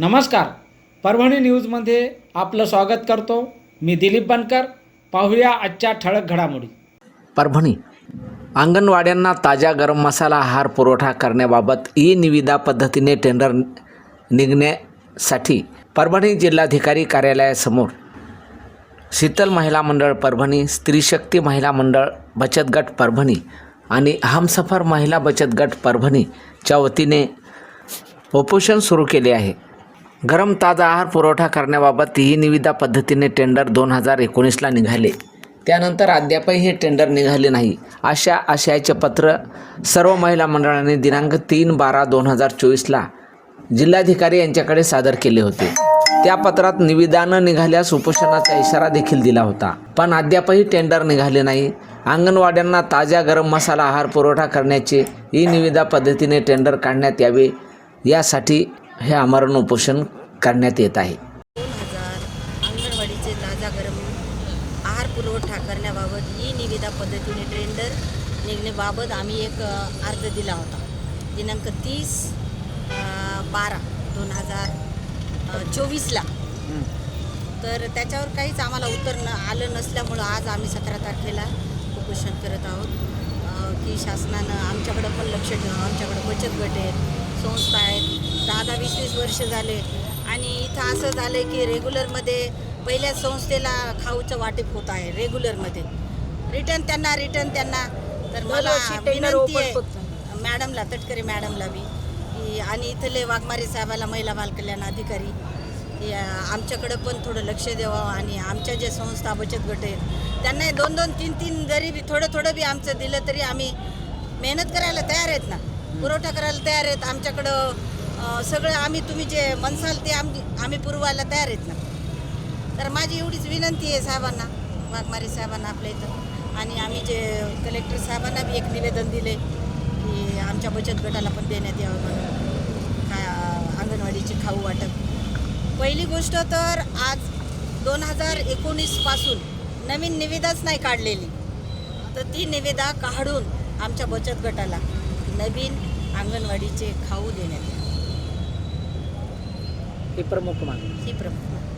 नमस्कार. परभणी न्यूजमध्ये आपलं स्वागत करतो. मी दिलीप बनकर. पाहूया आजच्या ठळक घडामोडी. परभणी अंगणवाड्यांना ताजा गरम मसाला आहार पुरवठा करण्याबाबत ई निविदा पद्धतीने टेंडर निघण्यासाठी परभणी जिल्हाधिकारी कार्यालयासमोर शीतल महिला मंडळ परभणी स्त्रीशक्ती महिला मंडळ बचत गट परभणी आणि हमसफर महिला बचत गट परभणीच्या वतीने उपोषण सुरू केले आहे. गरम ताजा आहार पुरवठा करण्याबाबत ही निविदा पद्धतीने टेंडर दोन हजार एकोणीसला निघाले. त्यानंतर अद्यापही हे टेंडर निघाले नाही. अशा आशयाचे पत्र सर्व महिला मंडळाने दिनांक तीन बारा दोन हजार चोवीसला जिल्हाधिकारी यांच्याकडे सादर केले होते. त्या पत्रात निविदा न निघाल्यास उपोषणाचा इशारा देखील दिला होता. पण अद्यापही टेंडर निघाले नाही. अंगणवाड्यांना ताज्या गरम मसाला आहार पुरवठा करण्याचे ई निविदा पद्धतीने टेंडर काढण्यात यावे यासाठी हे आमरण उपोषण करण्यात येत आहे. दोन हजार अंगणवाडीचे ताजा गरम आहार पुरवठा करण्याबाबत ही निविदा पद्धतीने टेंडर निघण्याबाबत आम्ही एक अर्ज दिला होता. दिनांक तीस बारा दोन हजार चोवीसला. तर त्याच्यावर काहीच आम्हाला उत्तर न आलं नसल्यामुळं आज आम्ही सतरा तारखेला उपोषण करत आहोत. की शासनानं आमच्याकडं पण लक्ष ठेवावं आमच्याकडं बचत गट आहेत संस्था आहेत. दहा दहा वीस वीस वर्ष झाले. आणि इथं असं झालं की रेग्युलरमध्ये पहिल्या संस्थेला खाऊचं वाटप होत आहे रेग्युलरमध्ये. रिटर्न त्यांना रिटर्न त्यांना. तर मला विनंती आहे मॅडमला तटकरे मॅडमला बी की आणि इथले वाघमारे साहेबाला महिला बाल कल्याण अधिकारी आमच्याकडं पण थोडं लक्ष द्यावं आणि आमच्या जे संस्था बचत गट आहेत त्यांना दोन दोन तीन तीन जरी बी थोडं थोडं बी आमचं दिलं तरी आम्ही मेहनत करायला तयार आहेत ना. पुरवठा करायला तयार आहेत. आमच्याकडं सगळं आम्ही तुम्ही जे म्हणसाल ते आम्ही आम्ही पुरवायला तयार आहेत ना. तर माझी एवढीच विनंती आहे साहेबांना वाघमारे साहेबांना आपल्या इथं. आणि आम्ही जे कलेक्टर साहेबांना बी एक निवेदन दिले की आमच्या बचत गटाला पण देण्यात यावं म्हणून. काय अंगणवाडीचे खाऊ वाटप. पहिली गोष्ट तर आज दोन हजार एकोणीसपासून नवीन निविदाच नाही काढलेली. तर ती निविदा काढून आमच्या बचत गटाला नवीन अंगणवाडीचे खाऊ देण्यात ही प्रमुख मागणी. ही प्रमुख ठीक